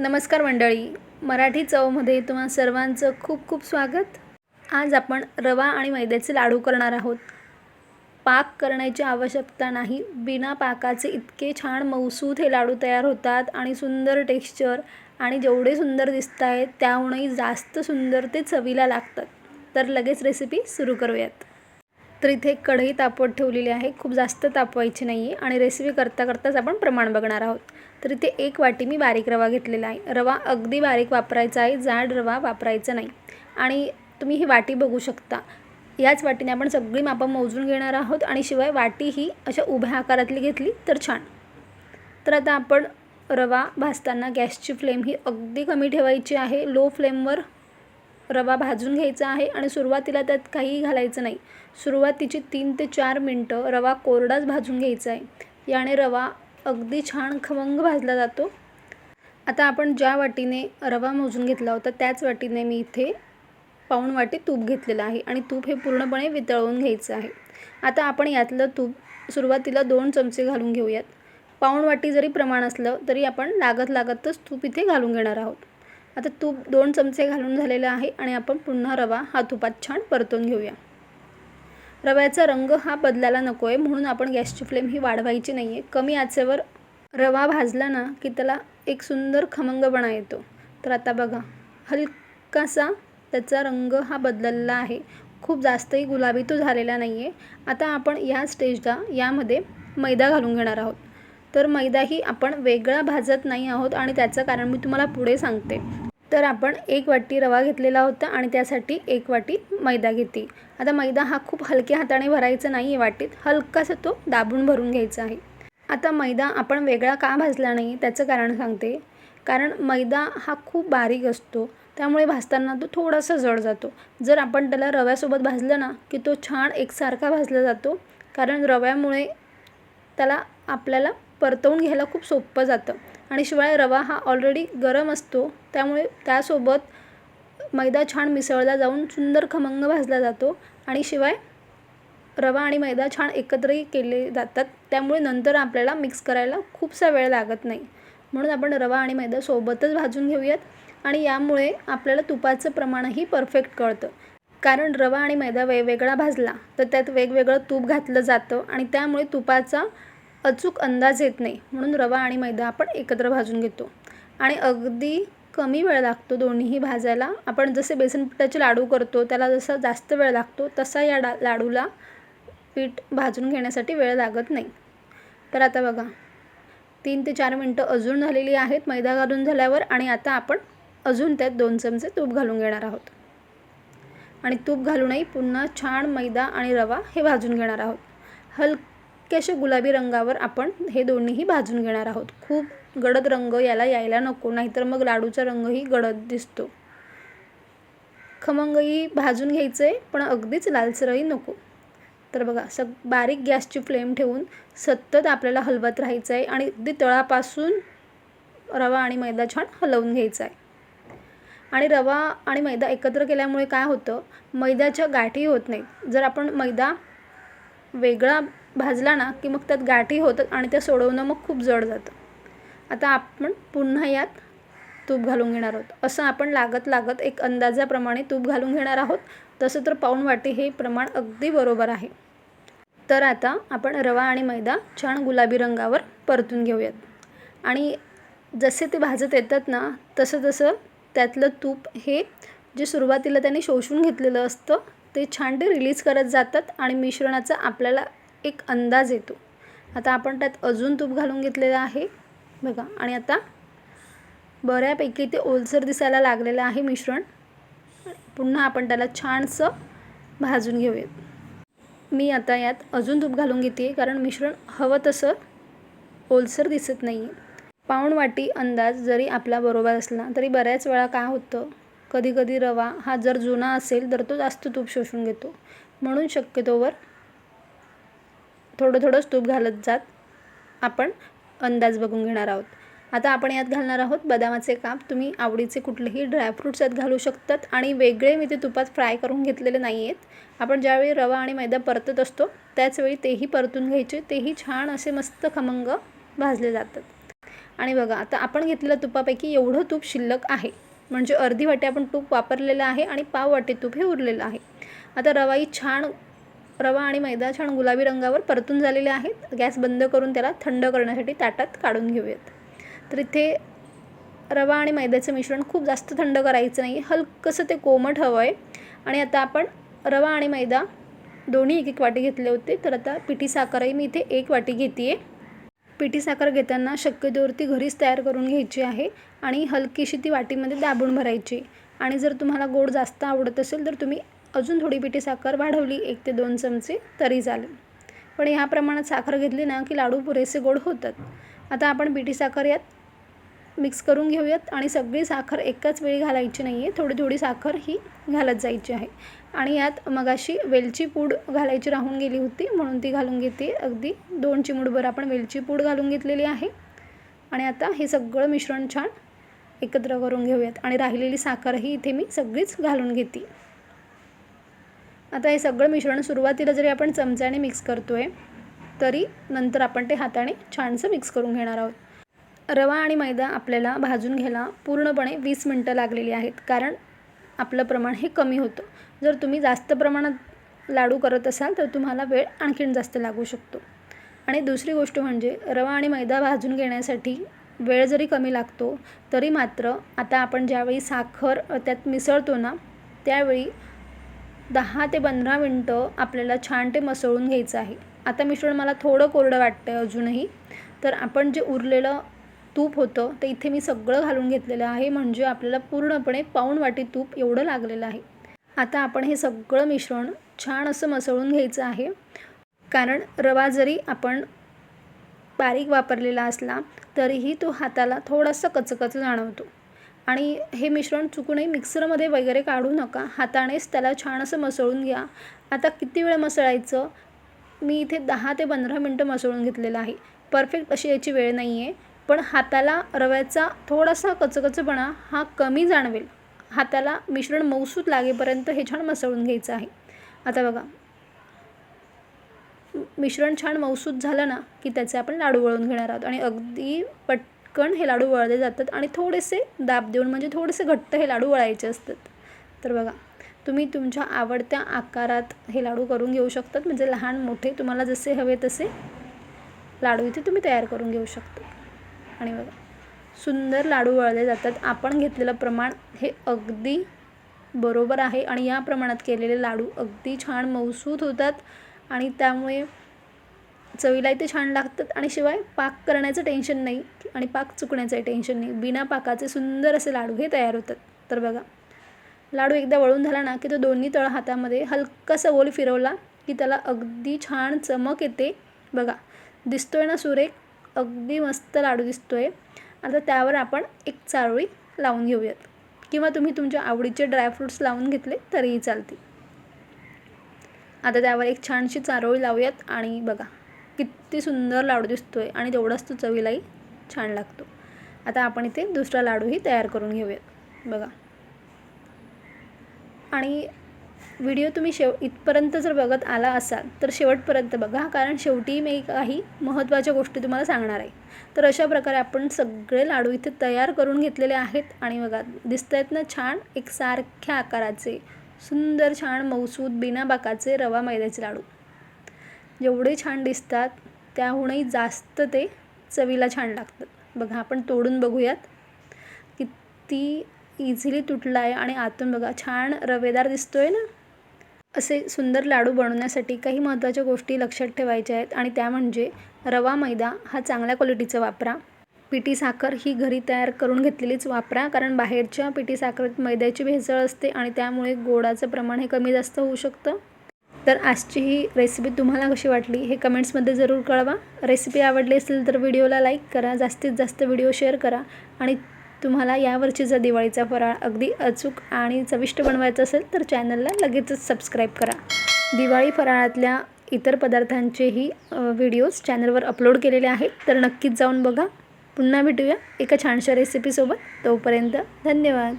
नमस्कार मंडळी. मराठी चवमध्ये तुम्हा सर्वांचं खूप खूप स्वागत. आज आपण रवा आणि मैद्याचे लाडू करणार आहोत. पाक करण्याची आवश्यकता नाही. बिना पाकाचे इतके छान मऊसूत हे लाडू तयार होतात आणि सुंदर टेक्स्चर आणि जेवढे सुंदर दिसत आहेत त्याहूनही जास्त सुंदर ते चवीला लागतात. तर लगेच रेसिपी सुरू करूयात. तर इथे कढई तापवत ठेवलेली आहे. खूप जास्त तापवायची नाही आहे आणि रेसिपी करता करताच आपण प्रमाण बघणार आहोत. तर इथे एक वाटी मी बारीक रवा घेतलेला आहे. रवा अगदी बारीक वापरायचा आहे. जाड रवा वापरायचा नाही. आणि तुम्ही ही वाटी बघू शकता. याच वाटीने आपण सगळी मापं मोजून घेणार आहोत आणि शिवाय वाटी ही अशा उभ्या आकारातली घेतली तर छान. तर आता आपण रवा भाजताना गॅसची फ्लेम ही अगदी कमी ठेवायची आहे. लो फ्लेमवर रवा भाजून घ्यायचा आहे आणि सुरुवातीला त्यात काहीही घालायचं नाही. सुरुवातीची तीन ते चार मिनटं रवा कोरडाच भाजून घ्यायचा आहे. याने रवा अगदी छान खमंग भाजला जातो. आता आपण ज्या वाटीने रवा मोजून घेतला होता त्याच वाटीने मी इथे पाऊण वाटी तूप घेतलेलं आहे आणि तूप हे पूर्णपणे वितळवून घ्यायचं आहे. आता आपण यातलं तूप सुरुवातीला दोन चमचे घालून घेऊयात. पाऊण वाटी जरी प्रमाण असलं तरी आपण लागत लागतच तूप इथे घालून घेणार आहोत. आता तूप दोन चमचे घालून झालेलं आहे आणि आपण पुन्हा रवा हा तुपात छान परतून घेऊया. रव्याचा रंग हा बदलायला नको आहे म्हणून आपण गॅसची फ्लेम ही वाढवायची नाही आहे कमी आचेवर रवा भाजला ना की त्याला एक सुंदर खमंगपणा येतो. तर आता बघा हलकासा त्याचा रंग हा बदललेला आहे. खूप जास्तही गुलाबी तो झालेला नाही आहे आता आपण या स्टेजला यामध्ये मैदा घालून घेणार आहोत. तर मैदाही आपण वेगळा भाजत नाही आहोत आणि त्याचं कारण मी तुम्हाला पुढे सांगते. तर आपण एक वाटी रवा घेतलेला होता आणि त्यासाठी एक वाटी मैदा घेते आता मैदा हा खूप हलक्या हाताने भरायचा नाही आहे वाटीत हलकासा तो दाबून भरून घ्यायचा आहे. आता मैदा आपण वेगळा का भाजला नाही त्याचं कारण सांगते. कारण मैदा हा खूप बारीक असतो त्यामुळे भाजताना तो थोडासा जड जातो. जर आपण त्याला रव्यासोबत भाजलं ना की तो छान एकसारखा भाजला जातो कारण रव्यामुळे त्याला आपल्याला परतवून घ्यायला खूप सोपं जातं. आणि शिवाय रवा हा ऑलरेडी गरम असतो. त्यामुळे त्यासोबत मैदा छान मिसळला जाऊन सुंदर खमंग भाजला जातो. आणि शिवाय रवा आणि मैदा छान एकत्रही केले जातात. त्यामुळे नंतर आपल्याला मिक्स करायला खूपसा वेळ लागत नाही. म्हणून आपण रवा आणि मैदा सोबतच भाजून घेऊयात. आणि यामुळे आपल्याला तुपाचं प्रमाणही परफेक्ट कळतं. कारण रवा आणि मैदा वेगवेगळा भाजला तर त्यात वेगवेगळं तूप घातलं जातं. आणि त्यामुळे तुपाचा अचूक अंदाज येत नाही. म्हणून रवा आणि मैदा आपण एकत्र भाजून घेतो. आणि अगदी कमी वेळ लागतो दोन्हीही भाजायला. आपण जसे बेसन पिठाचे लाडू करतो त्याला जसा जास्त वेळ लागतो तसा या डा लाडूला पीठ भाजून घेण्यासाठी वेळ लागत नाही. तर आता बघा. तीन ते चार मिनटं अजून झालेली आहेत. मैदा घालून झाल्यावर आणि आता आपण अजून त्यात दोन चमचे तूप घालून घेणार आहोत. आणि तूप घालूनही पुन्हा छान मैदा आणि रवा हे भाजून घेणार आहोत. हलक्याशा गुलाबी रंगावर आपण हे दोन्हीही भाजून घेणार आहोत. खूप गडद रंग याला यायला नको नाहीतर मग लाडूचा रंगही गडद दिसतो. खमंगही भाजून घ्यायचं आहे पण अगदीच लालसरही नको. तर बघा सग बारीक गॅसची फ्लेम ठेवून सतत आपल्याला हलवत राहायचं आहे आणि अगदी तळापासून रवा आणि मैदा छान हलवून घ्यायचा आहे आणि रवा आणि मैदा एकत्र केल्यामुळे काय होतं? मैद्याच्या गाठी होत नाहीत. जर आपण मैदा वेगळा भाजला ना की मग त्यात गाठी होतात आणि त्या सोडवणं मग खूप जड जातं. आता आपण पुन्हा यात तूप घालून घेणार आहोत. असं आपण लागत लागत एक अंदाजाप्रमाणे तूप घालून घेणार आहोत. तसं तर पाऊण वाटी हे प्रमाण अगदी बरोबर आहे. तर आता आपण रवा आणि मैदा छान गुलाबी रंगावर परतून घेऊयात. आणि जसे ते भाजत येतात ना तसं तसं त्यातलं तूप हे जे सुरुवातीला त्याने शोषून घेतलेलं असतं ते छान ते रिलीज करत जातात आणि मिश्रणाचा आपल्याला एक अंदाज येतो. आता आपण त्यात अजून तूप घालून घेतलेलं आहे. बघा आणि आता बऱ्यापैकी ते ओलसर दिसायला लागलेलं आहे मिश्रण. पुन्हा आपण त्याला छानसं भाजून घेऊयात. मी आता यात अजून तूप घालून घेते कारण मिश्रण हवं तसं ओलसर दिसत नाही आहे पाऊण वाटी अंदाज जरी आपला बरोबर असला तरी बऱ्याच वेळा काय होतं? कधीकधी रवा हा जर जुना असेल तर तो जास्त तूप शोषून घेतो. म्हणून शक्यतोवर थोडं थोडंच तूप घालत जात. आपण अंदाज बघून घेणार आहोत. आता आपण यात घालणार आहोत बदामाचे काप. तुम्ही आवडीचे कुठलेही ड्रायफ्रूट्स यात घालू शकतात आणि वेगळे मी ते तुपात फ्राय करून घेतलेले नाही आहेत. आपण ज्यावेळी रवा आणि मैदा परतत असतो त्याचवेळी तेही परतून घ्यायचे. तेही छान असे मस्त खमंग भाजले जातात. आणि बघा आता आपण घेतलेल्या तुपापैकी एवढं तूप शिल्लक आहे. म्हणजे अर्धी वाटी आपण तूप वापरलेलं आहे आणि पाव वाटी तूप हे उरलेलं आहे. आता रवाई छान रवा आणि मैदा छान गुलाबी रंगावर परतून झालेले आहेत. गॅस बंद करून त्याला थंड करण्यासाठी ताटात काढून घेऊयात. तर इथे रवा आणि मैद्याचं मिश्रण खूप जास्त थंड करायचं नाही हलकंसं ते कोमट हवं आहे आणि आता आपण रवा आणि मैदा दोन्ही एक एक वाटी घेतले होते तर आता पिठी साखरही मी इथे एक वाटी घेते आहे पिठी साखर घेताना शक्यतोवरती घरीच तयार करून घ्यायची आहे आणि हलकीशी ती वाटीमध्ये दाबून भरायची. आणि जर तुम्हाला गोड जास्त आवडत असेल तर तुम्ही अजून थोडी पिठी साखर वाढवली एक ते दोन चमचे तरी चालेल. पण ह्या प्रमाणात साखर घेतली ना की लाडू पुरेसे गोड होतात. आता आपण पिठी साखर यात मिक्स करून घेऊयात आणि सगळी साखर एकाच वेळी घालायची नाही आहे थोडी थोडी साखर ही घालत जायची आहे. आणि यात मगाशी वेलची पूड घालायची राहून गेली होती म्हणून ती घालून घेते. अगदी दोन चिमुडभर आपण वेलची पूड घालून घेतलेली आहे. आणि आता हे सगळं मिश्रण छान एकत्र करून घेऊयात. आणि राहिलेली साखरही इथे मी सगळीच घालून घेते. आता हे सगळं मिश्रण सुरुवातीला जरी आपण चमच्याने मिक्स करतो आहे तरी नंतर आपण ते हाताने छानसं मिक्स करून घेणार आहोत. रवा आणि मैदा आपल्याला भाजून घ्यायला पूर्णपणे वीस मिनटं लागलेली आहेत कारण आपलं प्रमाण हे कमी होतं. जर तुम्ही जास्त प्रमाणात लाडू करत असाल तर तुम्हाला वेळ आणखीन जास्त लागू शकतो. आणि दुसरी गोष्ट म्हणजे रवा आणि मैदा भाजून घेण्यासाठी वेळ जरी कमी लागतो तरी मात्र आता आपण ज्यावेळी साखर त्यात मिसळतो ना त्यावेळी दहा ते पंधरा मिनटं आपल्याला छान ते मसळून घ्यायचं आहे. आता मिश्रण मला थोडं कोरडं वाटतं आहे अजूनही. तर आपण जे उरलेलं तूप होतं ते इथे मी सगळं घालून घेतलेलं आहे. म्हणजे आपल्याला पूर्णपणे पाऊण वाटी तूप एवढं लागलेलं आहे. आता आपण हे सगळं मिश्रण छान असं मसळून घ्यायचं आहे. कारण रवा जरी आपण बारीक वापरलेला असला तरीही तो हाताला थोडासा कचकच जाणवतो. आणि हे मिश्रण चुकूनही मिक्सरमध्ये वगैरे काढू नका. हातानेच त्याला छान असं मसळून घ्या. आता किती वेळ मसळायचं? मी इथे दहा ते पंधरा मिनटं मसळून घेतलेलं आहे. परफेक्ट अशी याची वेळ नाही आहे पण हाताला रव्याचा थोडासा कचकचपणा हा कमी जाणवेल. हाताला मिश्रण मऊसूत लागेपर्यंत हे छान मसळून घ्यायचं आहे. आता बघा. मिश्रण छान मऊसूत झालं ना की त्याचे आपण लाडू वळून घेणार आहोत. आणि अगदी पट पटकन हे लाडू वळले जातात आणि थोडेसे दाब देऊन म्हणजे थोडेसे घट्ट हे लाडू वळायचे असतात. तर बघा तुम्ही तुमच्या आवडत्या आकारात हे लाडू करून घेऊ शकतात. म्हणजे लहान मोठे तुम्हाला जसे हवे तसे लाडू इथे तुम्ही तयार करून घेऊ शकता. आणि बघा सुंदर लाडू वळले जातात. आपण घेतलेलं प्रमाण हे अगदी बरोबर आहे. आणि या प्रमाणात केलेले लाडू अगदी छान मौसूत होतात. आणि त्यामुळे चवीला ते छान लागतात आणि शिवाय पाक करण्याचं टेन्शन नाही आणि पाक चुकण्याचंही टेन्शन नाही. बिना पाकाचे सुंदर असे लाडू हे तयार होतात. तर बघा लाडू एकदा वळून झाला ना की तो दोन्ही तळ हातामध्ये हलकासा गोल फिरवला की त्याला अगदी छान चमक येते. बघा दिसतोय ना सुरेख अगदी मस्त लाडू दिसतोय. आता त्यावर आपण एक चारोळी लावून घेऊयात. किंवा तुम्ही तुमच्या आवडीचे ड्रायफ्रूट्स लावून घेतले तरीही चालतील. आता त्यावर एक छानशी चारोळी लावूयात आणि बघा किती सुंदर लाडू दिसतो आहे आणि तेवढाच तो चवीलाही छान लागतो. आता आपण इथे दुसरा लाडूही तयार करून घेऊयात. बघा. आणि व्हिडिओ तुम्ही शेव इथपर्यंत जर बघत आला असाल तर शेवटपर्यंत बघा कारण शेवटी मी काही महत्त्वाच्या गोष्टी तुम्हाला सांगणार आहे. तर अशा प्रकारे आपण सगळे लाडू इथे तयार करून घेतलेले आहेत आणि बघा दिसत आहेत ना छान एक सारख्या आकाराचे सुंदर छान मऊसूद बिना बाकाचे रवा मैद्याचे लाडू. जेवढे छान दिसतात त्याहूनही जास्त ते चवीला छान लागतात. बघा आपण तोडून बघूयात. किती इझिली तुटला आहे आणि आतून बघा छान रवेदार दिसतो आहे ना? असे सुंदर लाडू बनवण्यासाठी काही महत्त्वाच्या गोष्टी लक्षात ठेवायच्या आहेत आणि त्या म्हणजे रवा मैदा हा चांगल्या क्वालिटीचा वापरा. पिठी साखर ही घरी तयार करून घेतलेलीच वापरा कारण बाहेरच्या पिठी साखरेत मैद्याची भेसळ असते आणि त्यामुळे गोडाचं प्रमाण हे कमी जास्त होऊ शकतं. तर आजची ही रेसिपी तुम्हाला कशी वाटली हे कमेंट्समध्ये जरूर कळवा. रेसिपी आवडली असेल तर व्हिडिओला लाईक करा जास्तीत जास्त व्हिडिओ शेअर करा आणि तुम्हाला यावरची जर दिवाळीचा फराळ अगदी अचूक आणि चविष्ट बनवायचा असेल तर चॅनलला लगेचच सबस्क्राईब करा. दिवाळी फराळातल्या इतर पदार्थांचेही व्हिडिओज चॅनलवर अपलोड केलेले आहेत. तर नक्कीच जाऊन बघा. पुन्हा भेटूया एका छानशा रेसिपीसोबत तोपर्यंत धन्यवाद.